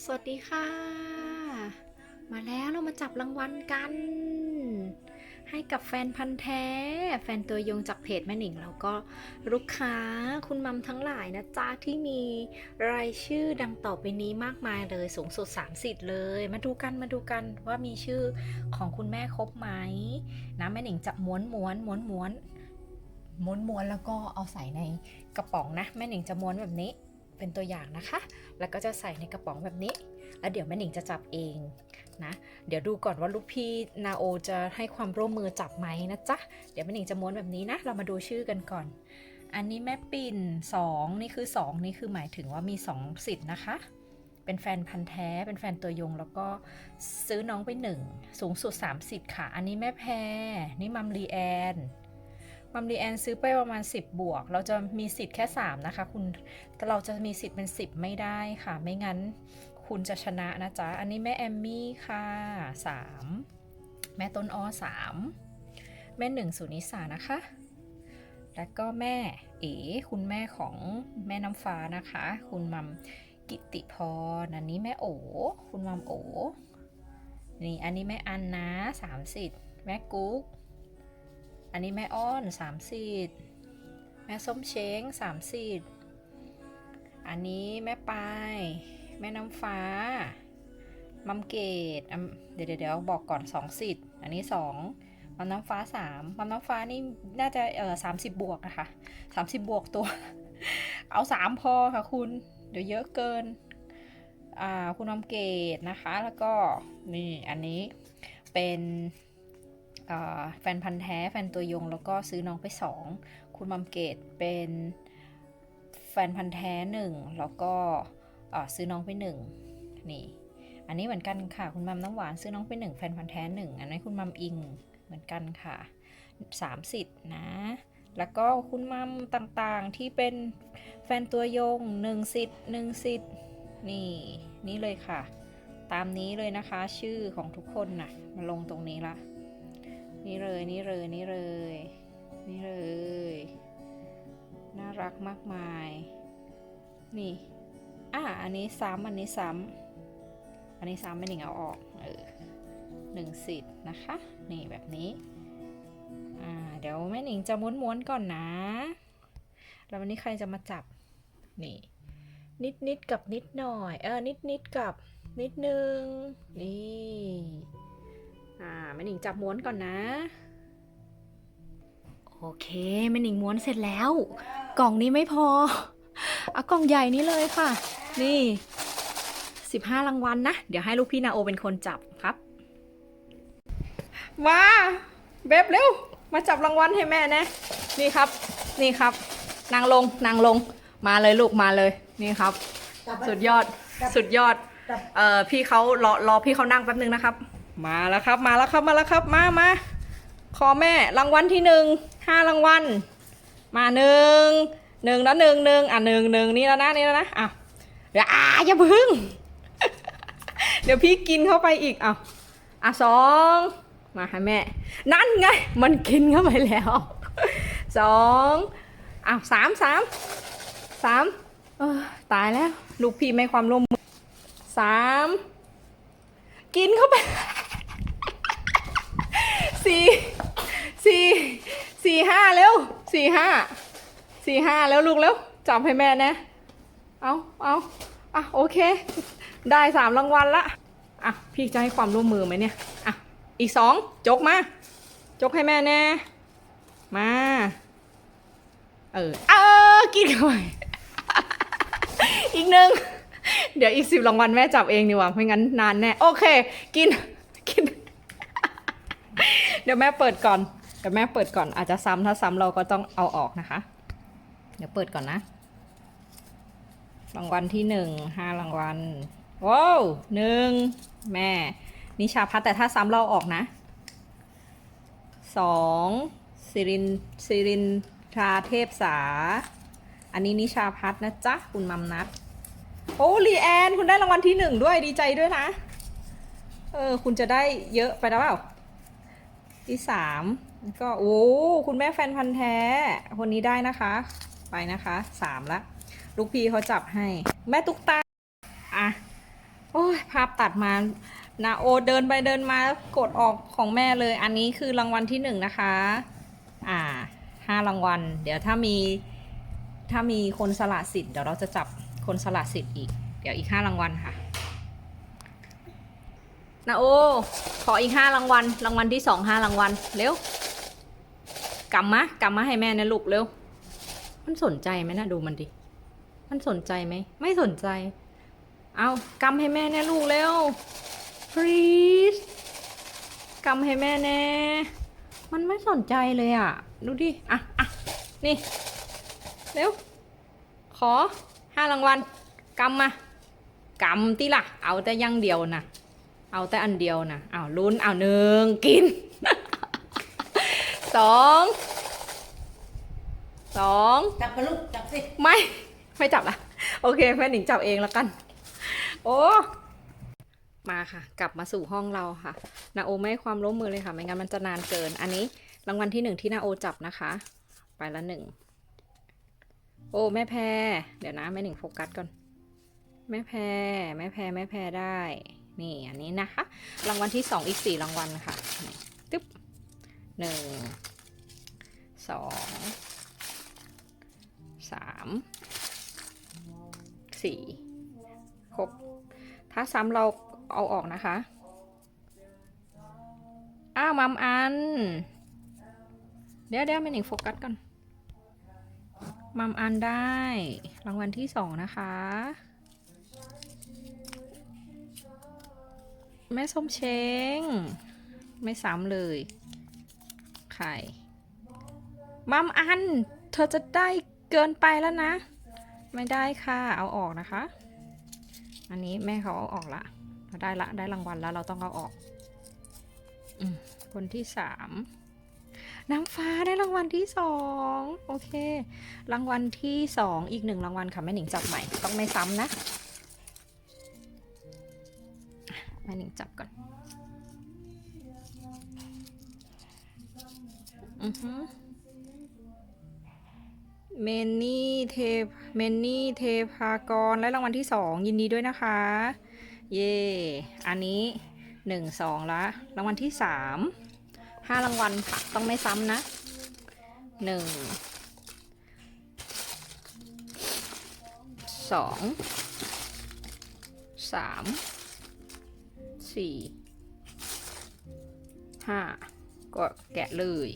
สวัสดีค่ะ มาแล้วเรามาจับรางวัลกัน ให้กับแฟนพันธ์แท้ แฟนตัวยงจากเพจแม่หนิง แล้วก็ลูกค้าคุณมัมทั้งหลายนะจ๊ะ ที่มีรายชื่อดังต่อไปนี้มากมายเลยสูงสุด3สิทธิ์เลย มาดูกันมาดูกันว่ามีชื่อของคุณแม่ครบไหมนะแม่หนิงจะม้วนม้วนม้วนม้วนม้วนม้วนแล้วก็เอาใส่ในกระป๋องนะ แม่หนิงจะม้วนแบบนี้ เป็นตัวอย่างนะคะ แล้วก็จะใส่ในกระป๋องแบบนี้ แล้วเดี๋ยวแม่หนิงจะจับเองนะ เดี๋ยวดูก่อนว่าลูกพี่นาโอจะให้ความร่วมมือจับไหมนะจ๊ะ เดี๋ยวแม่หนิงจะม้วนแบบนี้นะ เรามาดูชื่อกันก่อน อันนี้แม่ปิ่น2 นี่คือ 2 นี่คือหมายถึงว่ามี 2 สิทธิ์นะคะ เป็นแฟนพันธ์แท้ เป็นแฟนตัวยง แล้วก็ซื้อน้องไป 1 สูงสุด3สิทธิ์ค่ะ อันนี้แม่แพรนี่มัมรีแอน มัมรีแอนซื้อไปประมาณ 10 บวก เราจะมีสิทธิ์แค่ 3 นะคะ คุณแต่เราจะมีสิทธิ์เป็น 10 ไม่ได้ค่ะ ไม่งั้นคุณจะชนะนะจ๊ะ อันนี้แม่แอมมี่ค่ะ 3 แม่ต้นอ้อ3 แม่หนึ่งสุนิสานะคะ แล้วก็แม่เอ๋คุณแม่ของแม่น้ำฟ้านะคะ คุณมัมกิติพรอันนี้แม่โอคุณมัมโอนี่อันนี้แม่อันนะสามสิทธิ์แม่กุ๊ก อันนี้แม่อ้อนสามสิทธ์แม่ส้มเช้งสามสิทธ์อันนี้แม่ปายแม่น้ำฟ้า มัมเกตเดี๋ยวเดี๋ยวเดี๋ยวบอกก่อนสองสิทธิ์อันนี้สองมัมน้ำฟ้าสามมัมน้ำฟ้านี่น่าจะเออสามสิบบวกนะคะสามสิบบวกตัว เอาสามพอค่ะคุณ เดี๋ยวเยอะเกิน อ่า คุณมัมเกตนะคะ แล้วก็นี่อันนี้เป็น แฟนพันธ์แท้แฟนตัวยง แล้วก็ซื้อน้องไปสองคุณมัมเกตเป็นแฟนพันธ์แท้หนึ่งแล้วก็ซื้อน้องไปหนึ่งนี่ อันนี้เหมือนกันค่ะ คุณมัมน้ำหวานซื้อน้องไปหนึ่งแฟนพันธ์แท้หนึ่งอันนี้คุณมัมอิงเหมือนกันค่ะสามสิทธิ์นะ แล้วก็คุณมัมต่างๆที่เป็นแฟนตัวยงหนึ่งสิทธิ์หนึ่งสิทธิ์นี่นี่เลยค่ะ ตามนี้เลยนะคะชื่อของทุกคนน่ะมาลงตรงนี้ละ นี่เลยนี่เลยนี่เลย นี่เลย น่ารักมากมาย นี่อะอันนี้ซ้ำอันนี้ซ้ำอันนี้ซ้ำไม่หนึ่งเอาออกเออหนึ่งสิทธิ์นะคะ นี่แบบนี้อ่าเดี๋ยวแม่หนิงจะม้วนๆก่อนนะ แล้ววันนี้ใครจะมาจับ นี่ นิดนิดกับนิดหน่อย เออนิดนิดกับนิดนึง นี่ อ่าแม่หนิงจับม้วนก่อนนะ โอเคแม่หนิงม้วนเสร็จแล้ว กล่องนี้ไม่พอเอากล่องใหญ่นี้เลยค่ะ นี่15รางวัลนะ เดี๋ยวให้ลูกพี่นาโอเป็นคนจับครับ มาเบบเร็ว มาจับรางวัลให้แม่นะ นี่ครับ นี่ครับ นางลง นางลง มาเลยลูกมาเลย นี่ครับ สุดยอด สุดยอด เอ่อ พี่เขารอรอพี่เขานั่งแป๊บนึงนะครับ มาแล้วครับมาแล้วครับมาแล้วครับมามาขอแม่รางวัลที่หนึ่งห้ารางวัลมาหนึ่งหนึ่งแล้วหนึ่งหนึ่งอะหนึ่งหนึ่งนี่แล้วนะนี่แล้วนะอะเดี๋ยวอ่าอย่าพึ่ง เดี๋ยวพี่กินเข้าไปอีกอะอะสองมาให้แม่ นั่นไง มันกินเข้าไปแล้วสองอ้าวสามสามสามเออตายแล้ว ลูกพี่ไม่ความร่วมมือสามกินเข้าไป สี่สี่สี่ห้าเร็วสี่ห้าสี่ห้าแล้วลูกเร็วจับให้แม่นะ เอาเอาอะโอเค ได้สามรางวัลละอะพี่จะให้ความร่วมมือไหมเนี่ยอะอีกสองจกมา จกให้แม่แน่มา เออเออกินเข้าไปอีกหนึ่งเดี๋ยวอีกสิบรางวัลแม่จับเองดีกว่าไม่งั้นนานแน่โอเค กิน เดี๋ยวแม่เปิดก่อน เดี๋ยวแม่เปิดก่อนอาจจะซ้ำถ้าซ้ำเราก็ต้องเอาออกนะคะ เดี๋ยวเปิดก่อนนะ รางวัลที่หนึ่งห้ารางวัลว้าวหนึ่งแม่ นิชาพัฒน์แต่ถ้าซ้ำเราออกนะสองสิรินสิรินทราเทพสา อันนี้นิชาพัฒน์นะจ๊ะ คุณมัมนัทโอ้ลีแอน คุณได้รางวัลที่หนึ่งด้วยดีใจด้วยนะ เออ คุณจะได้เยอะไปแล้วเปล่า ที่สามก็โอ้คุณแม่แฟนพันธ์แท้ คนนี้ได้นะคะ ไปนะคะสามละ ลูกพี่เขาจับให้ แม่ตุ๊กตา อะตัดมานาโอเดินไปเดินมากดออกของแม่เลย อันนี้คือรางวัลที่หนึ่งนะคะ อ่าห้ารางวัล เดี๋ยวถ้ามีถ้ามีคนสละสิทธิ์เดี๋ยวเราจะจับคนสละสิทธิ์อีก เดี๋ยวอีกห้ารางวัลค่ะ นาโอ ขออีกห้ารางวัล รางวัลที่สองห้ารางวัล เร็วกำมะกำมาให้แม่นะลูกเร็ว มันสนใจไหมนะดูมันดิ มันสนใจไหม ไม่สนใจ เอากำให้แม่แน่ลูกเร็ว please กำให้แม่แน่ มันไม่สนใจเลยอะ ดูดิ อะอะนี่ เร็ว ขอห้ารางวัลกำมากำติล่ะ เอาแต่ยังเดียวนะ เอาแต่อันเดียวนะเอาลุ้นเอาหนึ่งกินสองสองจับไปลูกจับสิ ไม่ ไม่จับละโอเคแม่หนิงจับเองแล้วกัน โอ้มาค่ะ กลับมาสู่ห้องเราค่ะนาโอไม่ให้ความร่วมมือเลยค่ะ ไม่งั้นมันจะนานเกิน อันนี้รางวัลที่หนึ่งที่นาโอจับนะคะ ไปละหนึ่งโอ้แม่แพรเดี๋ยวนะแม่หนิงโฟกัสก่อน แม่แพรแม่แพรแม่แพรได้ นี่อันนี้นะคะ รางวัลที่สองอีกสี่รางวัลค่ะตึ๊บหนึ่งสองสามสี่ครบ ถ้าซ้ำเราเอาออกนะคะ อ้าวมัมอัน เดี๋ยวเดี๋ยวแม่หนิงโฟกัสก่อนมัมอันได้ รางวัลที่สองนะคะ แม่ส้มเช้ง ไม่ซ้ำเลยไข่มัมอัน เธอจะได้เกินไปแล้วนะ ไม่ได้ค่ะ เอาออกนะคะ อันนี้แม่เขาเอาออกละเราได้ละ ได้รางวัลแล้วเราต้องเอาออกอมคนที่สามน้ำฟ้าได้รางวัลที่สองโอเค รางวัลที่สองอีกหนึ่งรางวัลค่ะแม่หนิงจับใหม่ ต้องไม่ซ้ำนะ ม่หนิงจับก่อน อือฮึเมนนี่เทพเมนนี่เทพากรและรางวัลที่สองยินดีด้วยนะคะ เย่อันนี้หนึ่งสองละรางวัลที่สามห้ารางวัลค่ะต้องไม่ซ้ำนะหนึ่งสองสาม สี่ห้าก็แกะเลย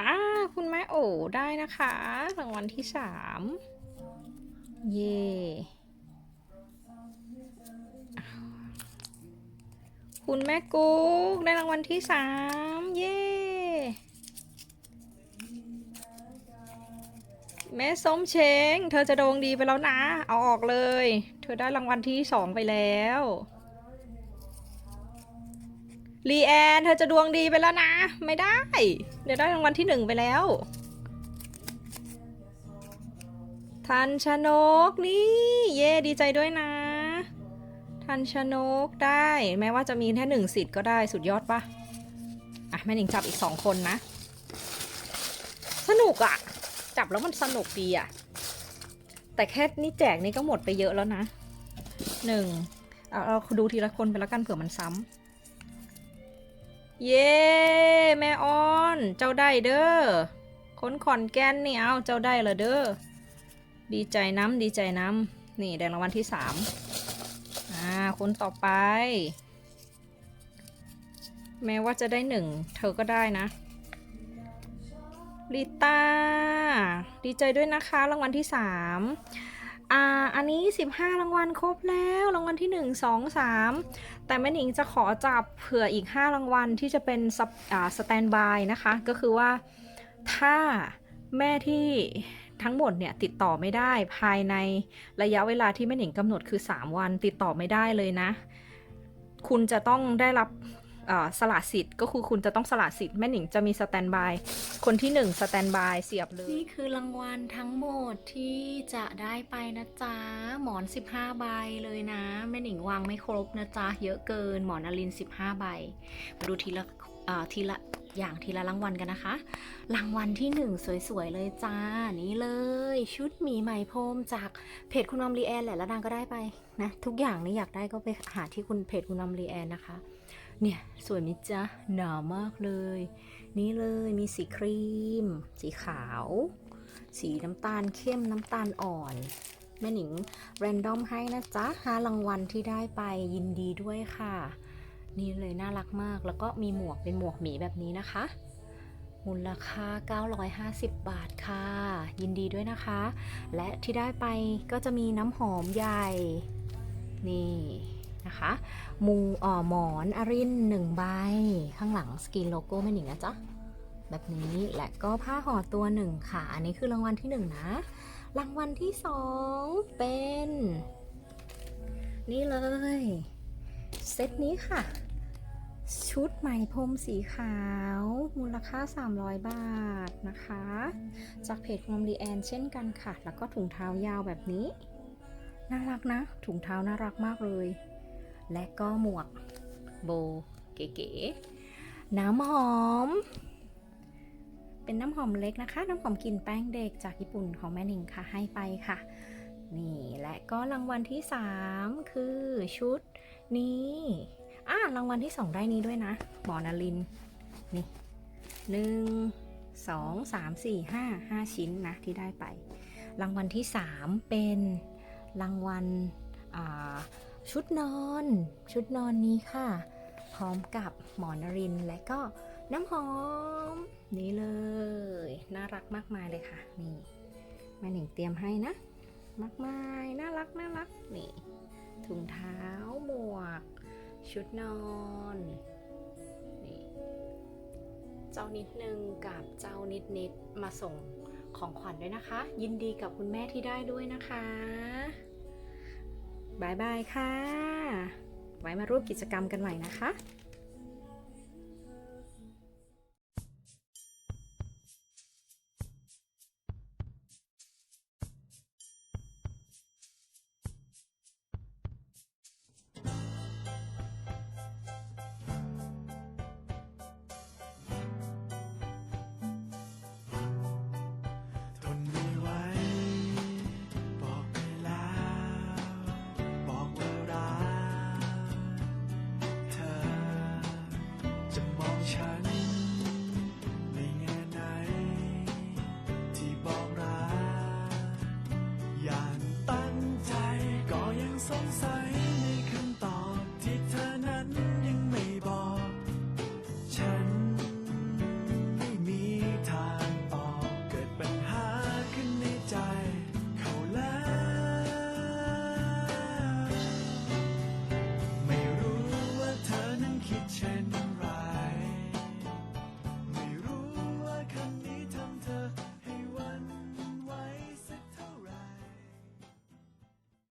อ่าคุณแม่โอได้นะคะรางวัลที่สามเย่คุณแม่กุ๊กได้รางวัลที่สาม แม่ส้มเช้งเธอจะโด่งดีไปแล้วนะ เอาออกเลย เธอได้รางวัลที่สองไปแล้วลีแอนเธอจะดวงดีไปแล้วนะ ไม่ได้ เดี๋ยวได้รางวัลที่หนึ่งไปแล้ว ทันชนกนี่ เย่ดีใจด้วยนะ ทันชนกได้ แม้ว่าจะมีแค่หนึ่งสิทธิ์ก็ได้สุดยอดปะอะแม่หนิงจับอีกสองคนนะ สนุกอะ จับแล้วมันสนุกดีอะแต่แค่นี่แจกนี่ก็หมดไปเยอะแล้วนะหนึ่งเอาเราดูทีละคนไปแล้วกันเผื่อมันซ้ำ เย้แม่ออน เจ้าได้เด้อคนขอนแก่นนี่เอาเจ้าได้ละเด้อดีใจน้ำดีใจน้ำนี่ได้รางวัลที่สามอ่าคนต่อไป แม้ว่าจะได้หนึ่งเธอก็ได้นะลิต้า ดีใจด้วยนะคะ รางวัลที่สามอ่า อันนี้ 15 รางวัลครบแล้ว รางวัลที่ 1 2 3 แต่แม่หนิงจะขอจับเผื่ออีก 5 รางวัลที่จะเป็นสแตนบายนะคะ ก็คือว่าถ้าแม่ที่ทั้งหมดเนี่ยติดต่อไม่ได้ภายในระยะเวลาที่แม่หนิงกำหนดคือ 3 วันติดต่อไม่ได้เลยนะ คุณจะต้องได้รับ สละสิทธิ์ก็คือคุณจะต้องสละสิทธิ์แม่หนิงจะมีสแตนบายคนที่1สแตนบายเสียบเลย นี่คือรางวัลทั้งหมดที่จะได้ไปนะจ๊ะ หมอน 15 ใบเลยนะ แม่หนิงวางไม่ครบนะจ๊ะ เยอะเกินหมอนอลิน 15 ใบ มาดูทีละทีละอย่างทีละรางวัลกันนะคะ รางวัลที่หนึ่งสวยๆ เลยจ้า นี่เลย ชุดหมีไหมพรมจากเพจคุณมัมรีแอนแหละแล้วนางก็ได้ไปนะ ทุกอย่างนี่อยากได้ก็ไปหาที่คุณเพจคุณมัมรีแอนนะคะ เนี่ย สวยมิจ๊ะ หนามากเลย นี่เลยมีสีครีม สีขาว สีน้ำตาลเข้มน้ำตาลอ่อน แม่หนิงแรนดอมให้นะจ๊ะหารางวัลที่ได้ไปยินดีด้วยค่ะ นี่เลยน่ารักมากแล้วก็มีหมวกเป็นหมวกหมีแบบนี้นะคะ มูลค่า 950 บาทค่ะ ยินดีด้วยนะคะ และที่ได้ไปก็จะมีน้ำหอมใหญ่ นี่ นะคะมูอ่อหมอนอรินหนึ่งใบ ข้างหลังสกินโลโก้แม่หนิงนะจ๊ะ แบบนี้และก็ผ้าห่อตัวหนึ่งค่ะ อันนี้คือรางวัลที่หนึ่งนะ รางวัลที่สองเป็น นี่เลย เซตนี้ค่ะ ชุดไหมพรมสีขาว มูลค่า 300 บาทนะคะ จากเพจคุณมรีแอนเช่นกันค่ะ แล้วก็ถุงเท้ายาวแบบนี้ น่ารักนะ ถุงเท้าน่ารักมากเลย และก็หมวกโบเก๋ๆน้ำหอม เป็นน้ำหอมเล็กนะคะ น้ำหอมกลิ่นแป้งเด็กจากญี่ปุ่นของแม่นิงค่ะให้ไปค่ะ นี่และก็รางวัลที่ 3 คือชุดนี้อ่ารางวัลที่ 2 ได้นี้ด้วยนะหมอนาลินนี่หนึ่งสองสามสี่ห้าห้าชิ้นนะที่ได้ไป รางวัลที่ 3 เป็นรางวัลอ่า ชุดนอน ชุดนอนนี้ค่ะ พร้อมกับหมอนรินและก็น้ำหอม นี่เลย น่ารักมากมายเลยค่ะ นี่แม่หนิงเตรียมให้นะ มากมายน่ารักน่ารักนี่ถุงเท้าหมวก ชุดนอนนี่เจ้านิดนึงกับเจ้านิดนิดมาส่งของขวัญด้วยนะคะ ยินดีกับคุณแม่ที่ได้ด้วยนะคะ บายบายค่ะ ไว้มาร่วมกิจกรรมกันใหม่นะคะ